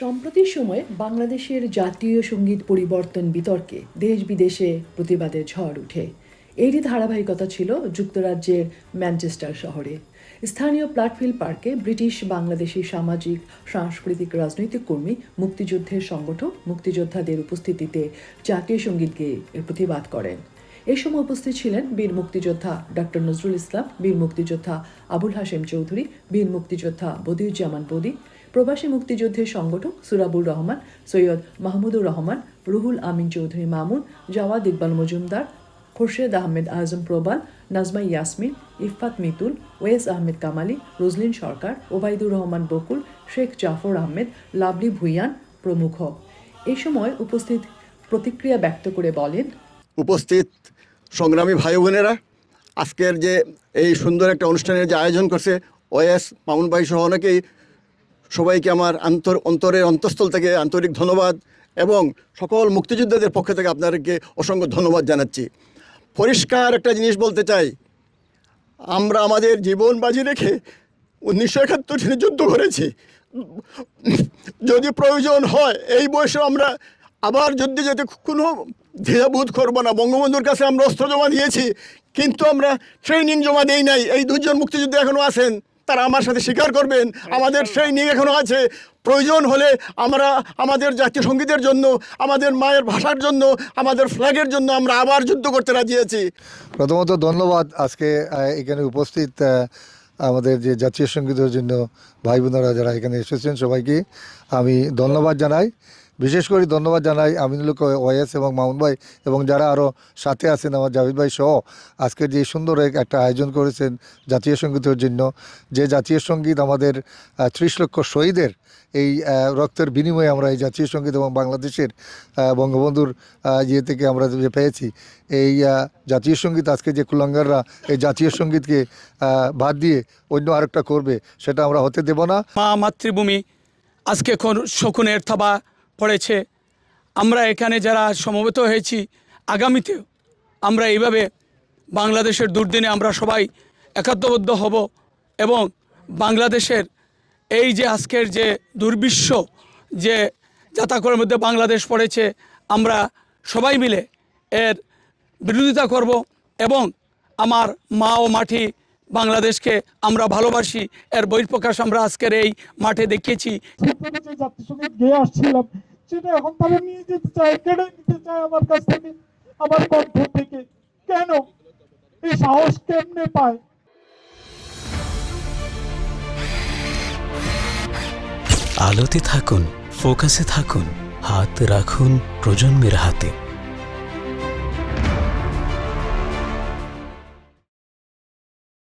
সম্প্রতি সময়ে বাংলাদেশের জাতীয় সংগীত পরিবর্তন বিতর্কে দেশ বিদেশে প্রতিবাদের ঝড় উঠে। এরই ধারাবাহিকতা ছিল যুক্তরাজ্যের ম্যানচেস্টার শহরে। স্থানীয় প্ল্যাটফিল্ড পার্কে ব্রিটিশ বাংলাদেশি সামাজিক, সাংস্কৃতিক, রাজনৈতিক কর্মী, মুক্তিযুদ্ধের সংগঠক, মুক্তিযোদ্ধাদের উপস্থিতিতে জাতীয় সংগীত গেয়ে প্রতিবাদ করেন। এই সময় উপস্থিত ছিলেন বীর মুক্তিযোদ্ধা ডক্টর নজরুল ইসলাম, বীর মুক্তিযোদ্ধা আবুল হাশেম চৌধুরী, বীর মুক্তিযোদ্ধা বদিউজ্জামান বদি, প্রবাসী মুক্তিযুদ্ধের সংগঠক সুরাবুর রহমান, সৈয়দ মাহমুদুর রহমান, রুহুল আমিন চৌধুরী মামুন, জাওয়াদ ইকবাল মজুমদার, খোরশেদ আহমেদ আজম প্রবাল, নাজমা ইয়াসমিন ইফাত মিতুল, ওয়েস আহমেদ কামালি, রোজলিন সরকার, ওবায়দুর রহমান বকুল, শেখ জাফর আহমেদ লাভলি ভুইয়ান প্রমুখ। এই সময় উপস্থিত প্রতিক্রিয়া ব্যক্ত করে বলেন উপস্থিত সংগ্রামী ভাই বোনেরা। আজকের যে এই সুন্দর একটা অনুষ্ঠানের যে আয়োজন করছে ওএস মামুন ভাই সহ অনেকেই, সবাইকে আমার আন্তর, অন্তরের অন্তঃস্থল থেকে আন্তরিক ধন্যবাদ এবং সকল মুক্তিযোদ্ধাদের পক্ষ থেকে আপনাদেরকে অসংখ্য ধন্যবাদ জানাচ্ছি। পরিষ্কার একটা জিনিস বলতে চাই, আমরা আমাদের জীবন বাজি রেখে উনিশশো একাত্তর সালে যুদ্ধ করেছি। যদি প্রয়োজন হয়, এই বয়সে আমরা আবার যুদ্ধে যেতে কোনো দ্বিধাবোধ করব না বঙ্গবন্ধুর কাছে আমরা অস্ত্র জমা দিয়েছি কিন্তু আমরা ট্রেনিং জমা দেই নাই এই দুজন মুক্তিযুদ্ধ এখনও আছেন তারা আমার সাথে স্বীকার করবেন আমাদের ট্রেনিং এখনও আছে। প্রয়োজন হলে আমরা আমাদের জাতীয় সঙ্গীতের জন্য আমাদের মায়ের ভাষার জন্য আমাদের ফ্ল্যাগের জন্য আমরা আবার যুদ্ধ করতে রাজি আছি। প্রথমত ধন্যবাদ আজকে এখানে উপস্থিত আমাদের যে জাতীয় সঙ্গীতের জন্য ভাই বোনেরা যারা এখানে এসেছেন সবাইকে আমি ধন্যবাদ জানাই। বিশেষ করে ধন্যবাদ জানাই আমিনুল হক ওয়াইএস এবং মামুন ভাই এবং যারা আরও সাথে আছেন আমার জাভেদ ভাই সহ, আজকে যে সুন্দর এক- একটা আয়োজন করেছেন জাতীয় সঙ্গীতের জন্য। যে জাতীয় সংগীত আমাদের ত্রিশ লক্ষ শহীদের এই রক্তের বিনিময়ে আমরা এই জাতীয় সংগীত এবং বাংলাদেশের বঙ্গবন্ধুর ইয়ে থেকে আমরা যে পেয়েছি, এই জাতীয় সংগীত আজকে যে কুলাঙ্গাররা এই জাতীয় সঙ্গীতকে বাদ দিয়ে অন্য আরেকটা করবে, সেটা আমরা হতে দেব না। মা মাতৃভূমি, আজকে কোন- শকুনের থাবা পড়েছে। আমরা এখানে যারা সমবেত হয়েছি আগামীতেও আমরা এইভাবে বাংলাদেশের দুর্দিনে আমরা সবাই একাত্মবদ্ধ হব এবং বাংলাদেশের এই যে আজকের যে দুর্বিশ্ব, যে যাতাকরের মধ্যে বাংলাদেশ পড়েছে, আমরা সবাই মিলে এর বিরোধিতা করব এবং আমার মা ও মাটি বাংলাদেশকে আমরা ভালোবাসি। এর বহিঃপ্রকাশ আমরা আজকের এই মাঠে দেখিয়েছি। আসছিলাম এখন নিয়ে যেতে চায়, কেড়ে নিতে চায় আমার কাছ থেকে, আমার কণ্ঠ থেকে। কেন? এই সাহস কেমনে পায়? আলোতে থাকুন, ফোকাসে থাকুন, হাত রাখুন প্রজন্মের হাতে।